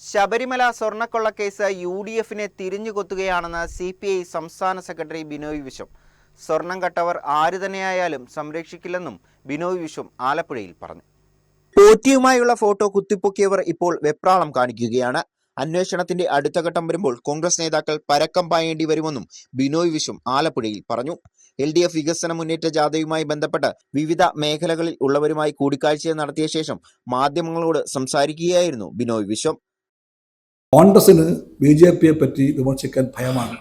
Sabarimala സ്വർണക്കൊള്ളക്കേസ് U D എഫിനെ തിരിഞ്ഞുകൊത്തുകയാണെന്ന് C P I സംസ്ഥാന സെക്രട്ടറി ബിനോയ് വിശ്വം. സ്വർണം കട്ടവർ ആര് തന്നെയായാലും സംരക്ഷിക്കില്ലെന്നും ബിനോയ് വിശ്വം ആലപ്പുഴയിൽ പറഞ്ഞു. പോറ്റിയുമായുള്ള ഫോട്ടോ കുത്തിപ്പൊക്കിയവർ ഇപ്പോൾ വെപ്രാളം കാണിക്കുകയാണ്. അന്വേഷണത്തിന്റെ അടുത്ത ഘട്ടം വരുമ്പോൾ കോൺഗ്രസ് നേതാക്കൾ പരക്കം പായേണ്ടി വരുമെന്നും ബിനോയ് വിശ്വം ആലപ്പുഴയിൽ പറഞ്ഞു. എൽ ഡി എഫ് വികസന മുന്നേറ്റ ജാഥയുമായി ബന്ധപ്പെട്ട് വിവിധ മേഖലകളിൽ ഉള്ളവരുമായി കൂടിക്കാഴ്ച നടത്തിയ ശേഷം മാധ്യമങ്ങളോട് സംസാരിക്കുകയായിരുന്നു ബിനോയ് വിശ്വം. കോൺഗ്രസിന് ബി ജെ പിയെ പറ്റി വിമർശിക്കാൻ ഭയമാണ്.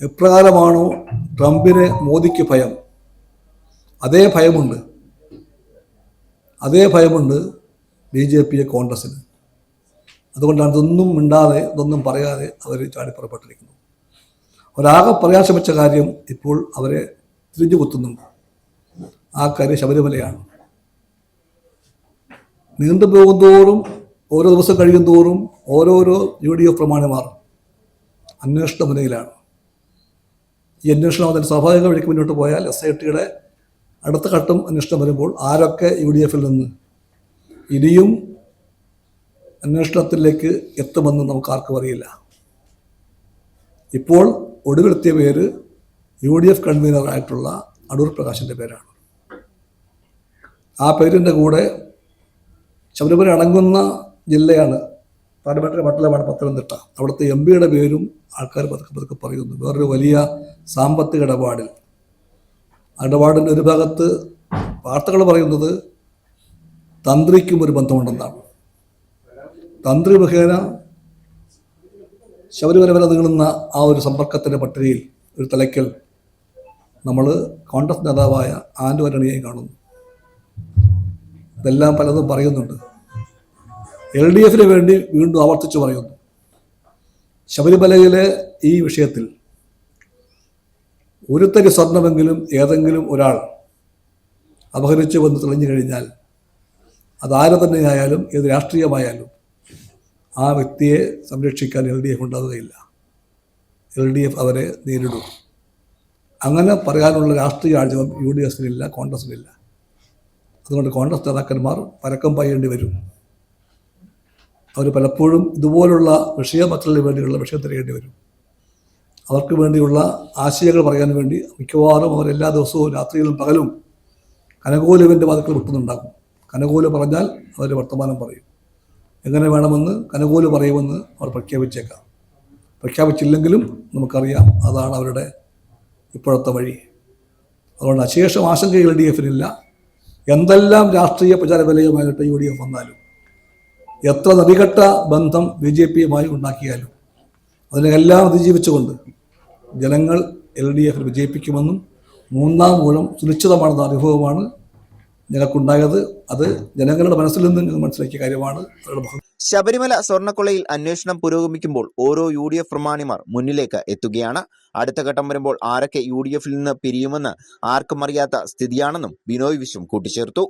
എപ്രകാരമാണോ ട്രംപിന് മോദിക്ക് ഭയം? അതേ ഭയമുണ്ട്. അതേ ഭയമുണ്ട് ബി ജെ പിയെ കോൺഗ്രസിന് അതുകൊണ്ടാണ് ഇതൊന്നും മിണ്ടാതെ ഇതൊന്നും പറയാതെ അവർ ചാടിപ്പുറപ്പെട്ടിരിക്കുന്നത് ഒരാകെ പറയാൻ ശ്രമിച്ച കാര്യം ഇപ്പോൾ അവരെ തിരിഞ്ഞു കുത്തുന്നുണ്ട്. ആ കാര്യം ശബരിമലയാണ്. നീണ്ടു പോകുന്തോറും ഓരോ ദിവസം കഴിയും തോറും ഓരോരോ യു ഡി എഫ് പ്രമാണിമാർ അന്വേഷണ മുനയിലാണ്. ഈ അന്വേഷണം അതിന് സ്വാഭാവിക വഴിക്ക് മുന്നോട്ട് പോയാൽ എസ് ഐ ടിയുടെ അടുത്ത ഘട്ടം അന്വേഷണം വരുമ്പോൾ ആരൊക്കെ യു ഡി എഫിൽ നിന്ന് ഇനിയും അന്വേഷണത്തിലേക്ക് എത്തുമെന്ന് നമുക്ക് ആർക്കും അറിയില്ല. ഇപ്പോൾ ഒടുവിലെത്തിയ പേര് യു ഡി എഫ് കൺവീനറായിട്ടുള്ള അടൂർ പ്രകാശിന്റെ പേരാണ്. ആ പേരിന്റെ കൂടെ ശബരിമല അടങ്ങുന്ന ജില്ലയാണ്. പാർലമെന്ററി മണ്ഡലമാണ് പത്തനംതിട്ട. അവിടുത്തെ എം പിയുടെ പേരും ആൾക്കാർ പതുക്കെ പതുക്കെ പറയുന്നു. വേറൊരു വലിയ സാമ്പത്തിക ഇടപാടിൽ. ഇടപാടിന്റെ ഒരു ഭാഗത്ത് വാർത്തകൾ പറയുന്നത് തന്ത്രിക്കും ഒരു ബന്ധമുണ്ടെന്നാണ്. തന്ത്രി മുഖേന ശബരിമല വരെ നീളുന്ന ആ ഒരു സമ്പർക്കത്തിന്റെ പട്ടികയിൽ ഒരു തലയ്ക്കൽ നമ്മൾ കോൺഗ്രസ് നേതാവായ ആൻഡുവരണിയെ കാണുന്നു. ഇതെല്ലാം പലതും പറയുന്നുണ്ട്. എൽ ഡി എഫിന് വേണ്ടി വീണ്ടും ആവർത്തിച്ചു പറയുന്നു. ശബരിമലയിലെ ഈ വിഷയത്തിൽ ഒരുത്തരി തരി സ്വർണമെങ്കിലും ഏതെങ്കിലും ഒരാൾ അപഹരിച്ചു വന്ന് തെളിഞ്ഞു കഴിഞ്ഞാൽ അതാരെ തന്നെയായാലും ഏത് രാഷ്ട്രീയമായാലും ആ വ്യക്തിയെ സംരക്ഷിക്കാൻ എൽ ഡി എഫ് ഉണ്ടാവുകയില്ല. എൽ ഡി എഫ് അവരെ നേരിടും. അങ്ങനെ പറയാനുള്ള രാഷ്ട്രീയ ആഴ്ചവും യു ഡി എഫിനില്ല കോൺഗ്രസിനില്ല. അതുകൊണ്ട് കോൺഗ്രസ് നേതാക്കന്മാർ പരക്കം പയ്യേണ്ടി വരും. അവർ പലപ്പോഴും ഇതുപോലുള്ള വിഷയമക്കളിന് വേണ്ടിയുള്ള വിഷയം തിരയേണ്ടി വരും. അവർക്ക് വേണ്ടിയുള്ള ആശയങ്ങൾ പറയാൻ വേണ്ടി മിക്കവാറും അവർ എല്ലാ ദിവസവും രാത്രിയിലും പകലും കനകോലുവിന്റെ വാതിക്കൽ വിട്ടുന്നുണ്ടാകും കനകോൽ പറഞ്ഞാൽ അവർ വർത്തമാനം പറയും. എങ്ങനെ വേണമെന്ന് കനകോൽ പറയുമെന്ന് അവർ പ്രഖ്യാപിച്ചേക്കാം. പ്രഖ്യാപിച്ചില്ലെങ്കിലും നമുക്കറിയാം അതാണ് അവരുടെ ഇപ്പോഴത്തെ വഴി. അതുകൊണ്ട് അശേഷം ആശങ്ക എൽ ഡി എഫിനില്ല എന്തെല്ലാം രാഷ്ട്രീയ പ്രചാരബലയുമായിട്ട് യു ഡി എഫ് വന്നാലും എത്ര നദികെട്ട ബന്ധം ബി ജെ പിയുമായി ഉണ്ടാക്കിയാലും അതിനെല്ലാം അതിജീവിച്ചുകൊണ്ട് ജനങ്ങൾ എൽ ഡി എഫിൽ വിജയിപ്പിക്കുമെന്നും മൂന്നാം ഊഴം സുനിശ്ചിതമാണെന്ന അനുഭവമാണ് ഞങ്ങൾക്കുണ്ടായത് അത് ജനങ്ങളുടെ മനസ്സിൽ നിന്ന് ഞങ്ങൾ മനസ്സിലാക്കിയ കാര്യമാണ്. ശബരിമല സ്വർണക്കൊള്ളയിൽ അന്വേഷണം പുരോഗമിക്കുമ്പോൾ ഓരോ യു ഡി എഫ് പ്രമാണിമാർ മുന്നിലേക്ക് എത്തുകയാണ്. അടുത്ത ഘട്ടം വരുമ്പോൾ ആരൊക്കെ യു ഡി എഫിൽ നിന്ന് പിരിയുമെന്ന് ആർക്കും അറിയാത്ത സ്ഥിതിയാണെന്നും ബിനോയ് വിശ്വം കൂട്ടിച്ചേർത്തു.